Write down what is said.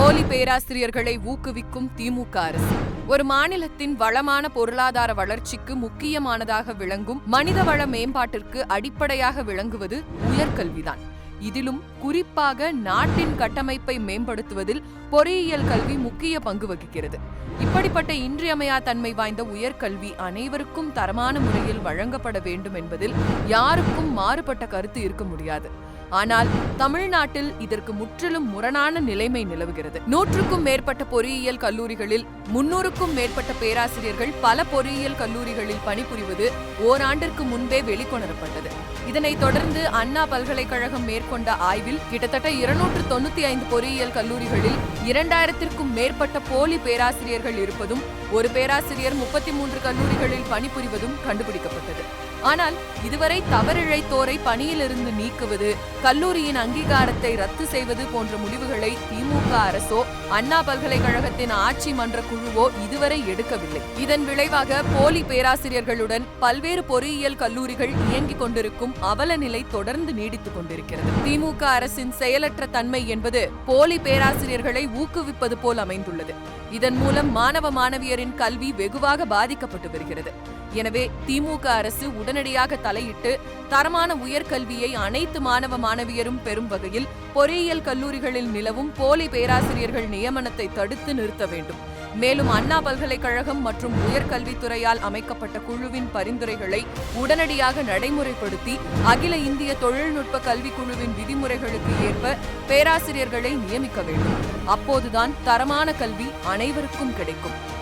போலி பேராசிரியர்களை ஊக்குவிக்கும் திமுக அரசு. ஒரு மாநிலத்தின் வளமான பொருளாதார வளர்ச்சிக்கு முக்கியமானதாக விளங்கும் மனிதவள மேம்பாட்டிற்கு அடிப்படையாக விளங்குவது உயர்கல்விதான். இதிலும் குறிப்பாக நாட்டின் கட்டமைப்பை மேம்படுத்துவதில் பொறியியல் கல்வி முக்கிய பங்கு வகிக்கிறது. இப்படிப்பட்ட இன்றியமையா தன்மை வாய்ந்த உயர்கல்வி அனைவருக்கும் தரமான முறையில் வழங்கப்பட வேண்டும் என்பதில் யாருக்கும் மாறுபட்ட கருத்து இருக்க முடியாது. ஆனால் தமிழ்நாட்டில் இதற்கு முற்றிலும் முரணான நிலைமை நிலவுகிறது. நூற்றுக்கும் மேற்பட்ட பொறியியல் கல்லூரிகளில் முன்னூறுக்கும் மேற்பட்ட பேராசிரியர்கள் பல பொறியியல் கல்லூரிகளில் பணிபுரிவது ஓராண்டிற்கு முன்பே வெளிக்கொணரப்பட்டது. இதனைத் தொடர்ந்து அண்ணா பல்கலைக்கழகம் மேற்கொண்ட ஆய்வில் கிட்டத்தட்ட இருநூற்று தொண்ணூத்தி ஐந்து பொறியியல் கல்லூரிகளில் இரண்டாயிரத்திற்கும் மேற்பட்ட போலி பேராசிரியர்கள் இருப்பதும் ஒரு பேராசிரியர் முப்பத்தி மூன்று கல்லூரிகளில் பணிபுரிவதும் கண்டுபிடிக்கப்பட்டது. ஆனால் இதுவரை தவறிழைத்தோரை பணியிலிருந்து நீக்குவது கல்லூரியின் அங்கீகாரத்தை ரத்து செய்வது போன்ற முடிவுகளை திமுக அரசோ அண்ணா பல்கலைக்கழகத்தின் ஆட்சி மன்ற குழுவோ இதுவரை எடுக்கவில்லை. இதன் விளைவாக போலி பேராசிரியர்களுடன் பல்வேறு பொறியியல் கல்லூரிகள் இயங்கிக் கொண்டிருக்கும் அவல நிலை தொடர்ந்து நீடித்துக் கொண்டிருக்கிறது. திமுக அரசின் செயலற்ற தன்மை என்பது போலி பேராசிரியர்களை ஊக்குவிப்பது போல் அமைந்துள்ளது. இதன் மூலம் மாணவ மாணவியரின் கல்வி வெகுவாக பாதிக்கப்பட்டு வருகிறது. எனவே திமுக அரசு உடனடியாக தலையிட்டு தரமான உயர்கல்வியை அனைத்து மாணவ மாணவியரும் பெறும் வகையில் பொறியியல் கல்லூரிகளில் நிலவும் போலி பேராசிரியர்கள் நியமனத்தை தடுத்து நிறுத்த வேண்டும். மேலும் அண்ணா பல்கலைக்கழகம் மற்றும் உயர்கல்வித்துறையால் அமைக்கப்பட்ட குழுவின் பரிந்துரைகளை உடனடியாக நடைமுறைப்படுத்தி அகில இந்திய தொழில்நுட்ப கல்விக் குழுவின் விதிமுறைகளுக்கு ஏற்ப பேராசிரியர்களை நியமிக்க வேண்டும். அப்போதுதான் தரமான கல்வி அனைவருக்கும் கிடைக்கும்.